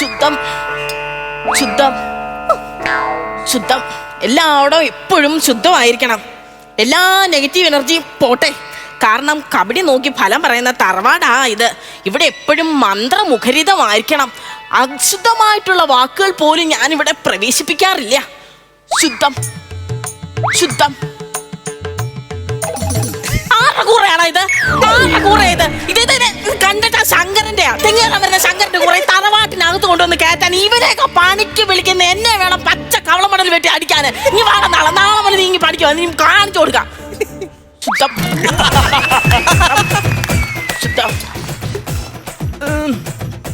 ശുദ്ധം. ശുദ്ധം. ശുദ്ധം. എല്ലായിടവും എപ്പോഴും ശുദ്ധമായിരിക്കണം. എല്ലാ നെഗറ്റീവ് എനർജിയും പോട്ടെ. കാരണം കബഡി നോക്കി ഫലം പറയുന്ന തറവാടാ ഇത്. ഇവിടെ എപ്പോഴും മന്ത്രമുഖരിതമായിരിക്കണം. അശുദ്ധമായിട്ടുള്ള വാക്കുകൾ പോലും ഞാൻ ഇവിടെ പ്രവേശിപ്പിക്കാറില്ല. ശുദ്ധം. ശുദ്ധം. ആരുടെ ഇത്? ആരുടെ ഇത്. ഇത് കണ്ടിട്ട് ശങ്കരന്റെ തെങ്ങേറാൻ വരുന്ന ശങ്കരന്റെ കൂറ ഈ തറവാട്ടിനകത്ത് കൊണ്ടുവന്ന് കയറ്റാൻ ഇവരെയൊക്കെ പണിക്ക് വിളിക്കുന്ന എന്നെ വേണം പച്ച കവളമടൽ വെട്ടി അടിക്കാൻ. നീ വേണം നാളെ നാളെ മുതൽ നീ പഠിക്കുക നീ കാണിച്ചു കൊടുക്കാം.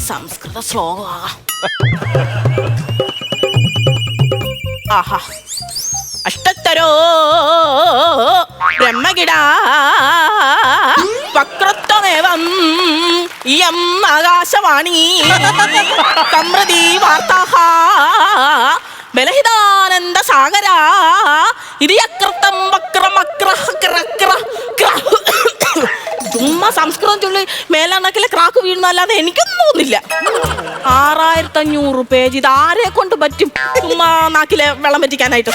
സംസ്കൃത ശ്ലോകം ആഹാ. അഷ്ടത്തരോ ബ്രഹ്മകിട. വക്രത്വമേവം ഇയം ആകാശവാണി. സമൃദ്ധി വാർത്താ ബലഹിതാനന്ദ സാഗര. ഇരിയകൃതം വക്രമക്ര ചുമ്മാ സംസ്കൃതം ചൊല്ലി മേലണക്കിലെ ക്രാക്ക് വീഴുന്നല്ലാതെ എനിക്കൊന്നും തോന്നില്ല. ആറായിരത്തി അഞ്ഞൂറ് പേജ് ഇത് ആരെ കൊണ്ട് പറ്റും? ചുമ്മാ നാക്കിലെ വെള്ളം പറ്റിക്കാനായിട്ട്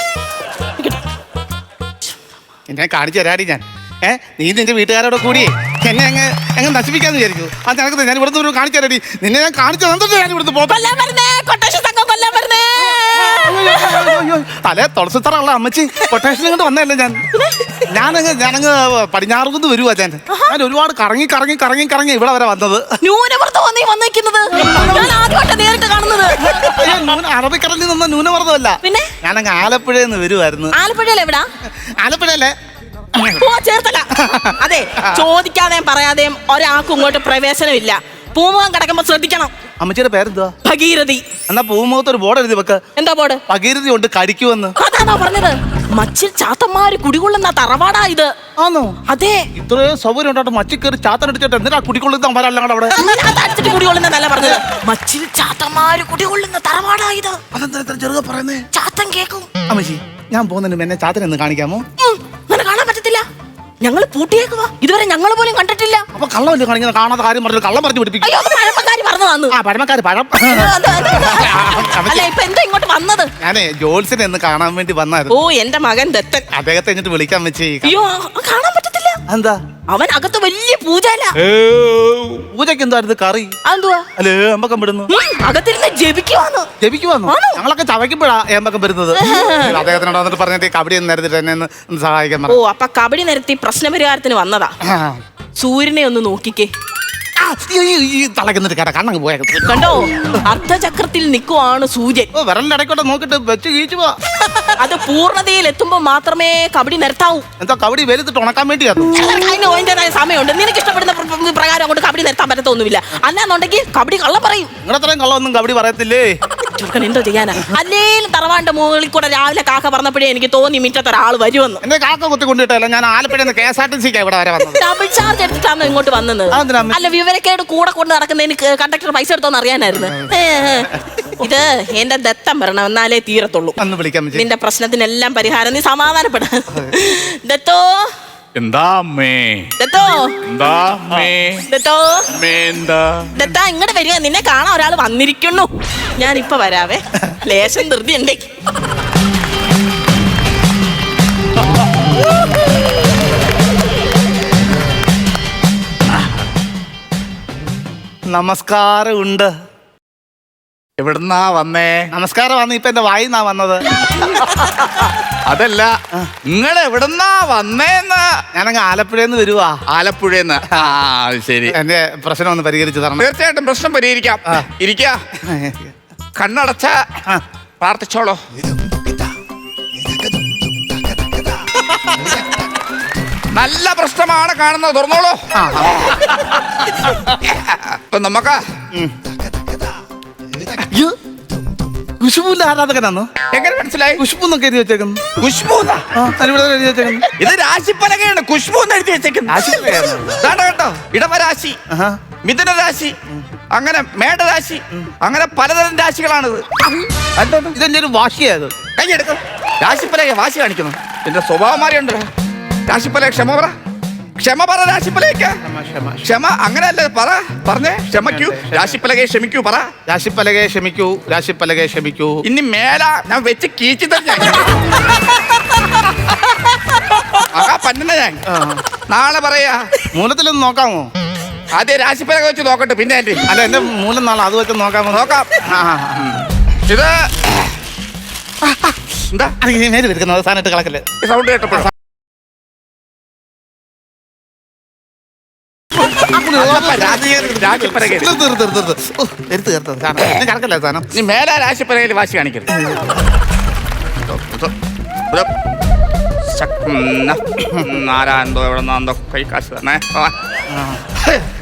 കാണിച്ചു തരാടി ഞാൻ. ഏ നീ നിന്റെ വീട്ടുകാരോട് കൂടി എന്നെ അങ്ങ് അങ്ങ് നശിപ്പിക്കാന്ന് വിചാരിച്ചു. അത് നടക്കുന്നത് ഞാൻ ഇവിടുന്ന് ഒരു കാണിച്ചു തരാടി. നിന്നെ ഞാൻ കാണിച്ചു തന്നിട്ട് ഞാൻ ഇവിടുന്ന് പോകാം. കൊല്ലാൻ വരുന്നേ കൊട്ടേഷൻ സംഘം കൊല്ലാൻ വരുന്നേ. തലേ തുളസിത്തറയുള്ള അമ്മച്ചി കൊട്ടേഷൻ കൊണ്ട് വന്നതല്ലേ ഞാൻ? ഞാനങ്ങ് ഞാനങ്ങ് പടിഞ്ഞാറുകുന്ന് വരുവാ ഞാൻ. ഞാൻ ഒരുപാട് കറങ്ങി കറങ്ങി കറങ്ങി കറങ്ങി ഇവിടെ വരെ വന്നത്. വന്നീ വന്നിരിക്കുന്നത് ഞാൻ ആദ്യമായിട്ട് നേരിട്ട് കാണുന്നത്. അയ്യോ, ന്യൂന- അറബിക്കടലിൽ നിന്ന ന്യൂനമർദ്ദമല്ല. പിന്നെ? ഞാനങ്ങ് ആലപ്പുഴയിൽ നിന്ന് വരുമായിരുന്നു ആലപ്പുഴയിൽ എവിടാ ഓ ചേർത്തല. അതെ ചോദിക്കാതെയും പറയാതെയും ഒരാൾക്കും ഇങ്ങോട്ട് പ്രവേശനമില്ല. പൂമുഖം കിടക്കുമ്പോ ശ്രദ്ധിക്കണം. അമ്മച്ചിയുടെ പേരെന്താ ഭഗീരഥി. എന്നാ പൂമുഖത്ത് ഒരു ബോർഡ് എഴുതി വെക്ക. എന്താ ബോർഡ്? ഭഗീരഥി കൊണ്ട് കടിക്കുവെന്ന്. അതാണോ പറഞ്ഞത്? മച്ചിൽ ചാത്തന്മാര് കുടികൊള്ളുന്ന തറവാടാ ഇത്. ആണോ അതെ. ഇത്രയും സൗകര്യം ഉണ്ടായിട്ട് മച്ചി കയറി ചാത്തൻ അടിച്ചിട്ട് എന്തിനാ കുടികൊള്ളുന്ന അമ്മരല്ലാണ്ട് അവിടെ? അടിച്ചിട്ട് പറഞ്ഞത്. മച്ചിൽ ചാത്തന്മാര് കുടികൊള്ളുന്ന തറവാടാ ഇത്. അതെന്താ ചെറുത് പറയുന്നേ? ചാത്തൻ കേക്കും. അമ്മച്ചി ഞാൻ പോകുന്നതിന് എന്നെ ചാത്തനെന്ന് കാണിക്കാമോ? ഞങ്ങൾ പൂട്ടിയേക്കുവാ. ഇതുവരെ ഞങ്ങൾ പോലും കണ്ടിട്ടില്ല. അപ്പൊ കള്ളം കാണിക്കുന്ന കാണാത്ത കാര്യം പറഞ്ഞു കള്ളം പറഞ്ഞു പിടിപ്പിക്കും. പറഞ്ഞു വന്നു. ആ പഴമക്കാർ പഴം. അല്ല ഇപ്പൊ എന്താ ഇങ്ങോട്ട് വന്നത്? ഞാനേ ജോത്സിനെ ഒന്ന് കാണാൻ വേണ്ടി വന്നായിരുന്നു. ഓ എന്റെ മകൻ ദത്തൻ. അദ്ദേഹത്തെ എന്നിട്ട് വിളിക്കാൻ വെച്ചേ അയ്യോ കാണാൻ പറ്റത്തില്ല. എന്താ? അവൻ അകത്ത് വലിയ പൂജാല. പൂജയ്ക്ക് എന്തായിരുന്നു കറി? എന്തുവാ അല്ലേ ഏമ്പക്കം വിടുന്നു അകത്തിരുന്ന് ജപിക്കുവാന്ന്. ജപിക്കുവാന്നോ? ഞങ്ങളൊക്കെ ചവയ്ക്കുമ്പോഴാ ഏമ്പക്കം വരുന്നത് അദ്ദേഹത്തിനോട് വന്നിട്ട് പറഞ്ഞിട്ട് കബഡി ഒന്ന് നേരത്തിട്ട് എന്നെ ഒന്ന് സഹായിക്കാൻ ഓ അപ്പൊ കബഡി നിരത്തി പ്രശ്നപരിഹാരത്തിന് വന്നതാ. സൂര്യനെ ഒന്ന് നോക്കിക്കേ. ഈ- ഈ കേട്ടാ കണ്ണങ്ങ് പോയ കണ്ടോ? അർദ്ധചക്രത്തിൽ നിൽക്കുവാണ് സൂര്യൻ. ഓ വിരലിന്റെ ഇടയ്ക്കോട്ടെ നോക്കിട്ട് വെച്ച് കീച്ചു പോ അത് പൂർണതയിൽ എത്തുമ്പോ മാത്രമേ കബഡി നിരത്താവൂ എന്താ കബഡി വലുതിട്ട് ഉണക്കാൻ വേണ്ടിയായിരുന്നു അതിന് അതിന്റെതായ സമയമുണ്ട്. നിനക്ക് ഇഷ്ടപ്പെടുന്ന പ്ര- പ്ര- പ്രകാരം അങ്ങോട്ട് കബഡി നിരത്താൻ പറ്റത്തൊന്നുമില്ല. അല്ലാന്നുണ്ടെങ്കിൽ കബഡി കള്ളം പറയും. നിങ്ങളത്രയും കള്ളമൊന്നും കബഡി പറയത്തില്ലേ? ചെറുക്കൻ എന്തോ ചെയ്യാനാ? അല്ലേലും തറവാണ്ട് മുകളിൽ കൂടെ രാവിലെ കാക്ക പറഞ്ഞപ്പോഴേ എനിക്ക് തോന്നി മിറ്റത്ത് ഒരാൾ വരുമെന്ന്. എന്റെ കാക്ക കുത്തി കൊണ്ടിട്ടല്ല ഞാൻ Alappuzha K S R T സിക്ക് ഇവിടെ വരെ വന്നത്. ഡബിൾ ചാർജ് എടുത്തിട്ടാണ് ഇങ്ങോട്ട് വന്നത്. അതെന്തിനാ? അമ്മേ? അല്ല വിവരക്കേട് കൂടെ കൊണ്ട് നടക്കുന്നതിന് കണ്ടക്ടർ പൈസ എടുത്തോന്ന് അറിയാനായിരുന്നു. ഏ, ഏ. ഇത് എന്റെ ദത്തം വരണം എന്നാലേ തീരത്തുള്ളൂ. അന്ന് നിന്റെ പ്രശ്നത്തിനെല്ലാം പരിഹാരം നീ സമാധാനപ്പെട. ദത്തോ എന്താ അമ്മേ ദത്തോ? എന്താ അമ്മേ ദത്തോ? അമ്മേ എന്താ? ദത്താ ഇങ്ങോട്ട് വരിക. നിന്നെ കാണാൻ ഒരാൾ വന്നിരിക്കുന്നു. ഞാൻ ഇപ്പൊ വരാവേ. ലേശം ധൃതി ഉണ്ടേ. നമസ്കാരം ഉണ്ട് എവിടുന്നാ വന്നേ? നമസ്കാരം വന്ന് ഇപ്പൊ എന്റെ വായിന്നാ വന്നത്. അതല്ല നിങ്ങൾ എവിടുന്നാ വന്നേന്ന്? ഞാനങ്ങ് ആലപ്പുഴന്ന് വരുവാ. ആലപ്പുഴന്ന്. ആ ശരി. എന്റെ പ്രശ്നം ഒന്ന് പരിഹരിച്ചു തരണം. തീർച്ചയായിട്ടും പ്രശ്നം പരിഹരിക്കാം. ഇരിക്ക. കണ്ണടച്ച. പ്രാർത്ഥിച്ചോളോ. നല്ല പ്രശ്നമാണ് കാണുന്നത്. തുറന്നോളൂ. നമുക്ക് എങ്ങനെ മനസ്സിലായി? ഖുശ്ബു എന്നൊക്കെ എഴുതി വെച്ചേക്കുന്നു. ഖുഷ്ബു എന്നാ? ആ അതിവിടെ എഴുതി വെച്ചേക്കുന്നു. ഇത് രാശിപ്പലകയാണ്. ഖുഷ്ബു എന്ന് എഴുതി വെച്ചേക്കുന്നത് രാശിപ്പലകയാണോ? ഇതാണ് കേട്ടോ ഇടവരാശി ആഹാ. മിഥുന അങ്ങനെ മേടരാശി അങ്ങനെ പലതരം രാശികളാണിത്. എന്താണ് ഇതെന്റെ ഒരു വാശിയായത് കൈയെടുക്കും. രാശിപ്പലക വാശി കാണിക്കുന്നു. എന്റെ സ്വഭാവം മാറിയുണ്ടല്ലോ. രാശിപ്പലക ക്ഷമ പറ. ക്ഷമ പറ രാശിപ്പലയ്ക്ക് ക്ഷമ. ക്ഷമ പറ. പറഞ്ഞേ. ക്ഷമിക്കൂ. രാശിപ്പലകയെ ക്ഷമിക്കൂ പറ. രാശിപ്പലകെ ക്ഷമിക്കൂ രാശിപ്പലകെ ക്ഷമിക്കൂ. ഇനി മേല ഞാൻ വെച്ച് കീച്ചു തന്നെ. ആകാ ഞാൻ. നാളെ പറയാ. മൂലത്തിലൊന്ന് നോക്കാമോ? ആദ്യം രാശിപ്പലക വെച്ച് നോക്കട്ടെ പിന്നെ അല്ലേ എന്റെ മൂലം നാളെ അത് വെച്ച് നോക്കാമോ? നോക്കാം. ഇത് എന്താ? അത് മേൽ വരുന്നത് സാധനമായിട്ട് കളക്കല്ലേ സൗണ്ട് കേട്ടപ്പോഴോ. എടുത്ത് തീർത്ത് സാധനം. ഇത് കറക്കല്ലേ സാധനം? നീ മേലാ വാശി കാണിക്കരുത്. നാരായണോ എവിടെ നിന്നോ കൈ കാശ് തന്നെ.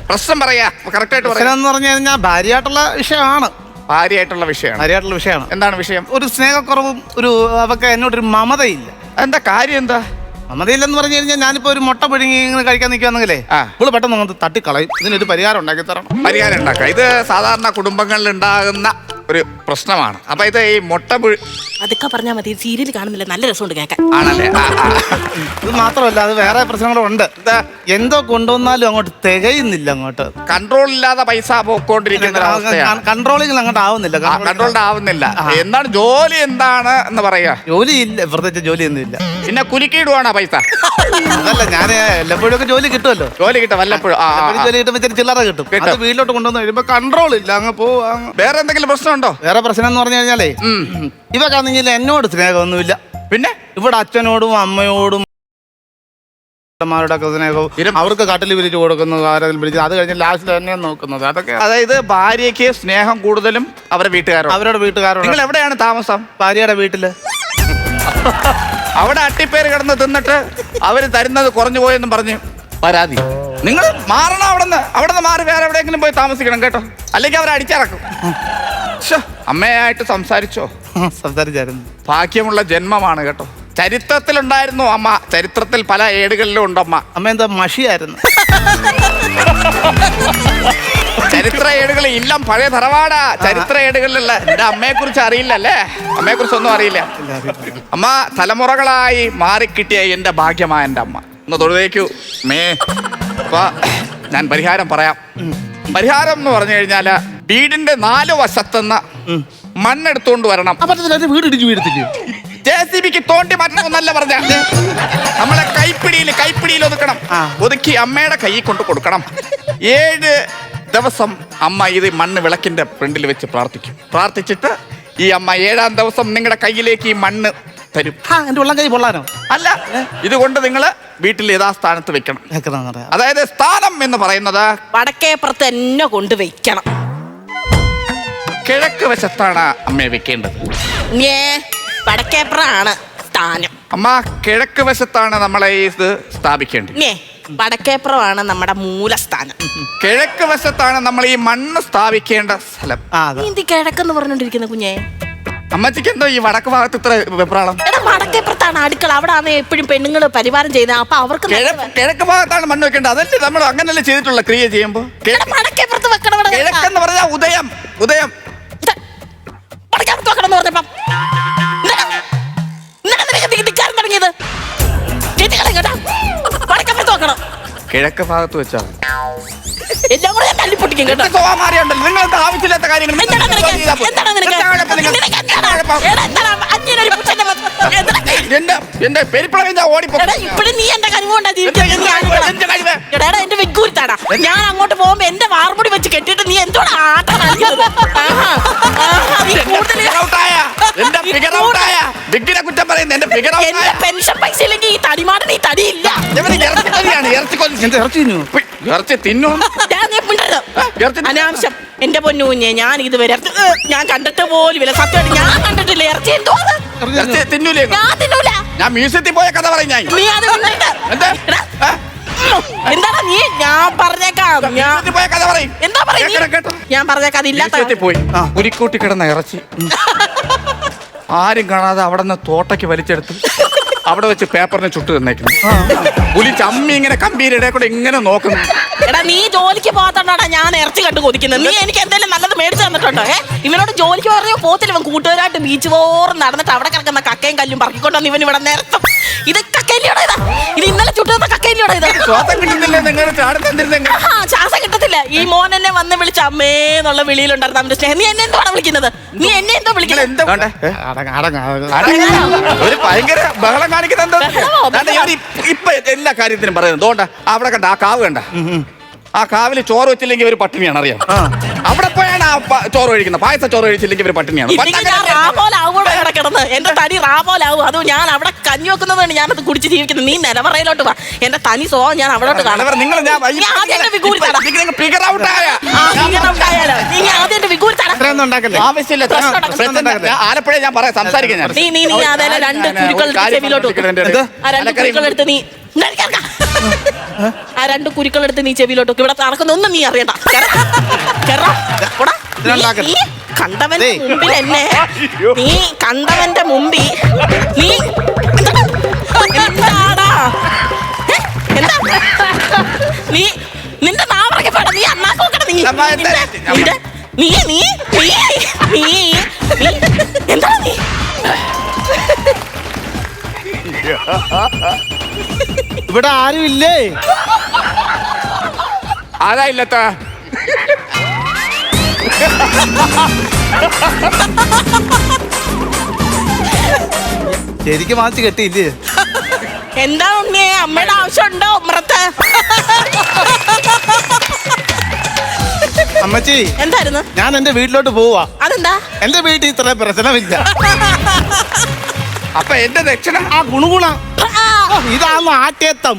പ്രശ്നം പറയാ. കറക്റ്റായിട്ട് പറയാ. എന്ന് പറഞ്ഞു കഴിഞ്ഞാൽ ഭാര്യയായിട്ടുള്ള വിഷയമാണ്. ഭാര്യയായിട്ടുള്ള വിഷയമാണ്. ഭാര്യയായിട്ടുള്ള വിഷയമാണ്. എന്താണ് വിഷയം? ഒരു സ്നേഹക്കുറവും ഒരു അവക്ക് എന്നോടൊരു മമതയില്ല. എന്താ കാര്യം എന്താ? മമതയില്ലെന്ന് പറഞ്ഞു കഴിഞ്ഞാൽ ഞാനിപ്പോ ഒരു മുട്ട പിഴുങ്ങി ഇങ്ങനെ കഴിക്കാൻ നിൽക്കുകയാണെങ്കിലേ ആ. ഇവൾ പെട്ടെന്ന് തട്ടിക്കളയും. ഇതിനൊരു പരിഹാരം ഉണ്ടാക്കി തരണം. പരിഹാരം ഉണ്ടാക്കാം. ഇത് സാധാരണ കുടുംബങ്ങളിൽ ഉണ്ടാകുന്ന ഒരു പ്രശ്നമാണ്. അപ്പൊ ഇത് ഈ മുട്ട പുഴു അതൊക്കെ പറഞ്ഞാൽ മതി. സീരിയൽ കാണുന്നില്ല? നല്ല രസമുണ്ട് കേൾക്കാൻ. ആണല്ലേ? ആ, ആ. ഇത് മാത്രമല്ല അത് വേറെ പ്രശ്നങ്ങളും ഉണ്ട്. എന്താ എന്തോ കൊണ്ടുവന്നാലും അങ്ങോട്ട് തികയുന്നില്ല അങ്ങോട്ട്. കൺട്രോൾ ഇല്ലാതെ പൈസ പോയിക്കൊണ്ടിരിക്കുന്ന ഒരു അവസ്ഥയാണ് കൺട്രോളിങ് അങ്ങോട്ട് ആവുന്നില്ല കൺട്രോൾഡ് ആവുന്നില്ല. എന്താണ് ജോലി എന്താണ് എന്ന് പറയാ ജോലി ഇല്ല പ്രത്യേകിച്ച് ജോലിയൊന്നും ഇല്ല പിന്നെ കുലുക്കിയിടുവാണോ പൈസ? അതല്ല ഞാൻ എല്ലപ്പോഴും ഒക്കെ ജോലി കിട്ടുമല്ലോ. ജോലി കിട്ടും വല്ലപ്പോഴും. ആ, ആ, ആ. ജോലി കിട്ടുമ്പോൾ ഇച്ചിരി ചില്ലറ കിട്ടും. കിട്ടും. അത് വീട്ടിലോട്ട് കൊണ്ടുവന്ന് കഴിയുമ്പോ കൺട്രോൾ ഇല്ല അങ്ങ് പോവാ. വേറെ എന്തെങ്കിലും പ്രശ്നമുണ്ടോ? വേറെ പ്രശ്നം എന്ന് പറഞ്ഞു കഴിഞ്ഞാലേ. ഇവക്കാണെങ്കിൽ എന്നോട് സ്നേഹമൊന്നുമില്ല. പിന്നെ? ഇവിടെ അച്ഛനോടും അമ്മയോടും മാരോടൊക്കെ സ്നേഹവും. അവർക്ക് കട്ടിൽ വിരിച്ചു കൊടുക്കുന്നു ആരെങ്കിലും വിളിച്ച് അത് കഴിഞ്ഞ് ലാസ്റ്റിൽ തന്നെ നോക്കുന്നത്. അതൊക്കെ അതായത് ഭാര്യയ്ക്ക് സ്നേഹം കൂടുതലും അവരുടെ വീട്ടുകാരോട്. അവരുടെ വീട്ടുകാരോട്. നിങ്ങൾ എവിടെയാണ് താമസം? ഭാര്യയുടെ വീട്ടിൽ. അവിടെ അട്ടിപ്പേര് കിടന്ന് തിന്നിട്ട് അവർ തരുന്നത് കുറഞ്ഞു പോയെന്നും പറഞ്ഞ് പരാതി. നിങ്ങൾ മാറണം അവിടെ നിന്ന് അവിടെ നിന്ന് മാറി വേറെ എവിടെയെങ്കിലും പോയി താമസിക്കണം കേട്ടോ. അല്ലെങ്കിൽ അവർ അടിച്ചിറക്കും. അമ്മയായിട്ട് സംസാരിച്ചോ? സംസാരിച്ചായിരുന്നു. ഭാഗ്യമുള്ള ജന്മമാണ് കേട്ടോ. ചരിത്രത്തിലുണ്ടായിരുന്നു അമ്മ. ചരിത്രത്തിൽ പല ഏടുകളിലും ഉണ്ടമ്മ. അമ്മ എന്താ മഷിയായിരുന്നു. ചരിത്ര ഏടുകൾ ഇല്ല പഴയ തറവാടാ. ചരിത്ര ഏടുകളിലുള്ള എന്റെ അമ്മയെ കുറിച്ച് അറിയില്ല അല്ലേ അമ്മയെ കുറിച്ച് ഒന്നും അറിയില്ല. അമ്മ തലമുറകളായി മാറിക്കിട്ടിയ എന്റെ ഭാഗ്യമായ എന്റെ അമ്മ. ഒന്ന് തൊഴുതേക്കൂ. മേ അപ്പൊ ഞാൻ പരിഹാരം പറയാം. പരിഹാരം എന്ന് പറഞ്ഞു കഴിഞ്ഞാൽ വീടിന്റെ നാല് വശത്തുനിന്ന് മണ്ണെടുത്തോണ്ട് വരണം. വീട് ഇടിച്ചു വീഴത്തില്ലേ? ജെ സി ബിക്ക് തോണ്ടി മാറ്റണമെന്നല്ല പറഞ്ഞ. നമ്മളെ കൈപ്പിടിയിൽ കൈപ്പിടിയിൽ ഒതുക്കണം. ഒതുക്കി അമ്മയുടെ കൈ കൊണ്ട് കൊടുക്കണം. ഏഴ് ദിവസം അമ്മ ഇത് മണ്ണ് വിളക്കിന്റെ ഫ്രണ്ടിൽ വെച്ച് പ്രാർത്ഥിക്കും. പ്രാർത്ഥിച്ചിട്ട് ഈ അമ്മ ഏഴാം ദിവസം നിങ്ങളുടെ കയ്യിലേക്ക് ഈ മണ്ണ് തരും. എന്റെ ഉള്ളം കൈ പൊള്ളാനോ? അല്ല ഇതുകൊണ്ട് നിങ്ങൾ വീട്ടിൽ യഥാസ്ഥാനത്ത് വെക്കണം. അതായത് സ്ഥാനം എന്ന് പറയുന്നത് വടക്കേപ്പുറത്ത് എന്നെ കൊണ്ട് വെക്കണം. കിഴക്ക് വശത്താണ് അമ്മയെ വെക്കേണ്ടത്. വടക്കേപ്പുറാണ് വടക്കേപ്പുറമാണ് സ്ഥാനം. അമ്മ കിഴക്ക് വശത്താണ് നമ്മളെ ഇത് സ്ഥാപിക്കേണ്ടത്. വടക്കേപ്പുറമാണ് നമ്മുടെ മൂലസ്ഥാനം. കിഴക്ക് വശത്താണ് നമ്മൾ ഈ മണ്ണ് സ്ഥാപിക്കേണ്ട സ്ഥലം. ആ നീ അതാ എന്ത് കിഴക്കെന്ന് പറഞ്ഞോണ്ടിരിക്കുന്ന കുഞ്ഞേ? അമ്മച്ചിക്ക് എന്തോ ഈ വടക്ക് ഭാഗത്ത് ഇത്ര വെപ്രാളം? എടാ വടക്കേപ്പുറത്താണ് അടുക്കള. അവിടെ ആണ് എപ്പോഴും പെണ്ണുങ്ങൾ പരിവാരം ചെയ്യുന്നത്. അപ്പൊ അവർക്ക് കിഴക്ക് ഭാഗത്താണ് മണ്ണ് വെക്കേണ്ടത്. അതല്ലേ നമ്മൾ അങ്ങനല്ലേ ചെയ്തിട്ടുള്ള ക്രിയ ചെയ്യുമ്പോ? എടാ, വടക്കേപ്പുറത്ത് വെക്കണം ഇവിടെ. കിഴക്കെന്ന് പറഞ്ഞാൽ ഉദയം. ഉദയം. ഇത് വടക്കേപ്പുറത്ത് വെക്കണം എന്ന്? പറഞ്ഞപ്പം എന്തിനാ? എന്തിനാ നിനക്ക് ധി- ധിക്കാരം തുടങ്ങിയത്? ചേച്ചികളെ കേട്ടോ. കിഴക്ക് ഭാഗത്ത് വെച്ചാ എല്ലാം കൂടെ ഞാൻ തല്ലിപ്പൊട്ടിക്കും കേട്ടോ സ്വാമാരിയുണ്ടല്ലോ നിങ്ങൾ എന്താ ആവശ്യമില്ലാത്ത കാര്യങ്ങൾ എന്താണ് നിനക്ക്? എന്താണ് നിനക്ക്? നിനക്ക് എന്താണ്? എടാ, എന്താണ് അന്യനൊരു എന്താണ്? എന്റെ എന്റെ പെരിപ്പളം ഞാൻ ഓടിപ്പോ എടാ, ഇപ്പഴും നീ എന്റെ ജീവിക്കുന്നത്. കഴിവ്? ആണോടാ? എടാ, എടാ, എന്റെ വെഗ്ഗൂരിത്താടാ ഞാൻ അങ്ങോട്ട് പോകുമ്പോ എന്റെ വാർമുടി വെച്ച് കെട്ടിട്ട് നീ എന്തോടാ ആട്ടം കളിക്കുന്നത്? ആഹാ, ആഹാ, നീ കൂടുതൽ എന്റെ കുറ്റം എന്റെ പെൻഷൻ പൈസ ഇല്ലെങ്കിൽ ഈ തടിമാടൻ ഈ തടിയില്ല ഇവന് ഇറച്ചി ഇറച്ചി കൊല്ലി ഇറച്ചി തിന്നു? ഇറച്ചി തിന്നു ഞാൻ നീ മിണ്ടരുത്. ഇറച്ചി തിന്നു. അനാവശ്യം എന്റെ പൊന്നു കുഞ്ഞെ ഞാൻ ഇതുവരെ ഏ, ഞാൻ കണ്ടിട്ട് പോലും ഇല്ല സത്യമായിട്ട് ഞാൻ കണ്ടിട്ടില്ല ഇറച്ചി എന്തോ അത്? തിന്നൂലേ ഞാൻ തിന്നൂല. ഞാൻ മ്യൂസിയത്തിൽ പോയ കഥ പറയും ഞാൻ. നീ അത്. എന്താ? എടാ, ഏ? എന്താടാ നീ? ഞാൻ പറഞ്ഞേക്കാം. ഞാൻ മ്യൂസിയത്തിൽ പോയ കഥ പറയും. എന്താ കേട്ടോ, പറയുക കേട്ടോ. ഞാൻ പറഞ്ഞേക്കാം അതില്ലാത്ത മ്യൂസിയത്തിൽ പോയി. ആ. കിടന്ന ഇറച്ചി. ആരും കാണാതെ അവിടെ നിന്ന് തോട്ടയ്ക്ക് വലിച്ചെടുത്ത് അവിടെ വെച്ച് പേപ്പറിനെ ചുട്ടു തന്നേക്കുന്നു. പുലി ചമ്മി ഇങ്ങനെ കമ്പിയിലിടെ കൂടെ ഇങ്ങനെ നോക്കുന്നു. എടാ നീ ജോലിക്ക് പോകാത്തോണ്ടാ ഞാൻ ഇറച്ചി കണ്ടു കൊതിക്കുന്നത്. നീ എനിക്ക് എന്തെങ്കിലും നല്ലത് മേടിച്ചു തന്നിട്ടുണ്ടോ? ഏ? ഇവനോട് ജോലിക്ക് പറഞ്ഞോ പോത്തില്ല ഇവൻ കൂട്ടുകാരായിട്ട് ബീച്ച് പോറും നടന്നിട്ട് അവിടെ കിടക്കുന്ന കക്കയും കല്ലും പറക്കിക്കൊണ്ടു ഇവൻ ഇവിടെ നേരത്തും. ഇത് ഇതാ. ശ്വാസം കിട്ടുന്നില്ല നിങ്ങൾ ശ്വാസം കിട്ടത്തില്ല. ഈ മോൻ എന്നെ വന്ന് വിളിച്ച അമ്മേ എന്നുള്ള വിളിയിലുണ്ടായിരുന്നു. അവന്റെ സ്നേഹം. നീ എന്നെ എന്താണ് വിളിക്കുന്നത്? നീ എന്നെ എന്തോ നിങ്ങൾ വിളിക്കുന്നത്? എന്താ വേണ്ടേ? അടങ്ങ അടങ്ങ അടങ്ങ. ഒരു ഭയങ്കര ബഹളം കാണിക്കുന്ന എന്താ? ബഹളമോ? ദാണ്ടെ ഇവർ ഇപ്പ- ഇപ്പൊ എല്ലാ കാര്യത്തിനും പറയുന്നത്. അതുകൊണ്ട് അവിടെ കണ്ട ആ കാവ് കണ്ട. ആ കാവിൽ ചോറ് വെച്ചില്ലെങ്കിൽ ഒരു പട്ടിണിയാണ് അറിയാം അവിടെ പോയാണ് ആ പ- ചോറ് കഴിക്കുന്നത് പായസ ചോറ് കഴിച്ചില്ലെങ്കിൽ ഒരു പട്ടിണിയാണ് ഇല്ലെങ്കിൽ ഞാൻ റാപോലാവൂടെ ഇവിടെ കിടന്ന് എന്റെ തടി റാബോലാവും അത് ഞാൻ അവിടെ കഞ്ഞി വെക്കുന്നതാണ് ഞാനത് കുടിച്ച് ജീവിക്കുന്നത് നീ നിലവറയിലോട്ട് വാ എന്റെ തനി സോ ഞാൻ അവിടോട്ട് കാണാം നിങ്ങൾ ഞാൻ നീ ആദ്യം എന്റെ വികൂരി തടാ. ഫിഗർ ഔട്ട് ആയ ആ, ഇങ്ങനെ ഉണ്ടായാലോ? നീ ആദ്യം എന്റെ വികൂരി തടാ. അത്രയൊന്നും ഉണ്ടാക്കല്ലേ ആവശ്യമില്ല പ്രശ്നം. ഞാൻ ആലപ്പുഴ ഞാൻ പറയാം സംസാരിക്കാം ഞാൻ നീ നീ നീ അതേലെ രണ്ട് കുരുക്കൾ ചെവിയിലോട്ട് വെക്ക്. ആ രണ്ട് കുരുക്കൾ എടുത്ത് നീ. ആ രണ്ട് കുരുക്കൾ എടുത്ത് നീ ചെവിയിലോട്ട് വെക്ക്. ഇവിടെ നടക്കുന്ന ഒന്നും നീ അറിയണ്ട. കേറ്. പോടാ. നീ-. കണ്ടവന്റെ. മുമ്പിൽ എന്നെ നീ കണ്ടവന്റെ മുമ്പിൽ നീ എന്താടാ? എന്താ? നീ നിന്റെ നാവറക്കെ പാടാ. നീ അണ്ണാക്ക് നീ. നിന്റെ- നീ നീ നീ നീ നീ എന്താ നീ? ഇവിടെ ആരും ഇല്ലേ? ആരാ ഇല്ലത്ത? ശരിക്കും വാങ്ങിച്ച് കെട്ടിയില്ലേ? എന്താ ഉണ്ണിയെ? അമ്മയുടെ ആവശ്യമുണ്ടോ ഉമ്രത്ത് അമ്മച്ചി എന്തായിരുന്നു? ഞാൻ എന്റെ വീട്ടിലോട്ട് പോവാ അതെന്താ? എന്റെ വീട്ടിൽ ഇത്ര പ്രശ്നമില്ല. അപ്പൊ എന്റെ ദക്ഷിണ? ആ ഗുണുഗുണ. ആ, ഇതാണ് ആട്യത്തം